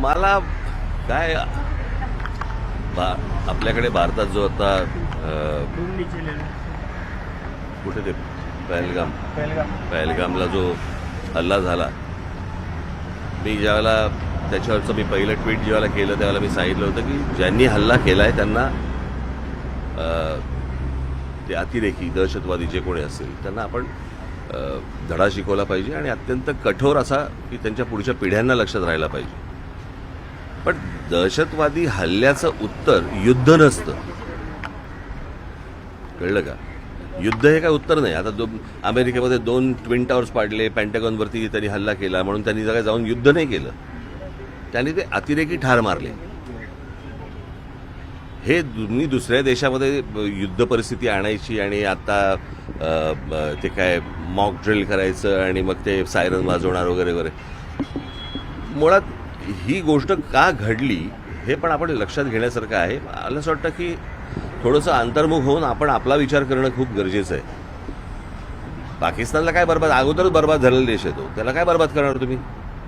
मला काय भा आपल्याकडे भारतात जो आता कुठे ते पहलगाम? पहलगामला जो हल्ला झाला. मी ज्यावेळेला त्याच्यावरचं मी पहिलं ट्विट ज्यावेळेला केलं त्यावेळेला मी सांगितलं होतं की ज्यांनी हल्ला केला आहे त्यांना ते अतिरेकी दहशतवादी जे कोणी असतील त्यांना आपण धडा शिकवला पाहिजे आणि अत्यंत कठोर असा की त्यांच्या पुढच्या पिढ्यांना लक्षात राहायला पाहिजे. पण दहशतवादी हल्ल्याचं उत्तर युद्ध नसतं. कळलं का? युद्ध हे काय उत्तर नाही. आता दोन अमेरिकेमध्ये दोन ट्विन टावर्स पाडले पॅन्टॅगॉनवरती त्यांनी हल्ला केला म्हणून त्यांनी जगा जाऊन युद्ध नाही केलं. त्यांनी ते अतिरेकी ठार मारले. हे तुम्ही दुसऱ्या देशामध्ये युद्ध परिस्थिती आणायची आणि आता ते काय मॉक ड्रिल करायचं आणि मग ते सायरन वाजवणार वगैरे वगैरे. मुळात ही गोष्ट का घडली हे पण आपण लक्षात घेण्यासारखं आहे. मला असं वाटतं की थोडंसं अंतर्मुख होऊन आपण आपला विचार करणं खूप गरजेचं आहे. पाकिस्तानला काय बरबाद अगोदरच बरबाद झालेला देश आहे तो. त्याला काय बरबाद करणार तुम्ही?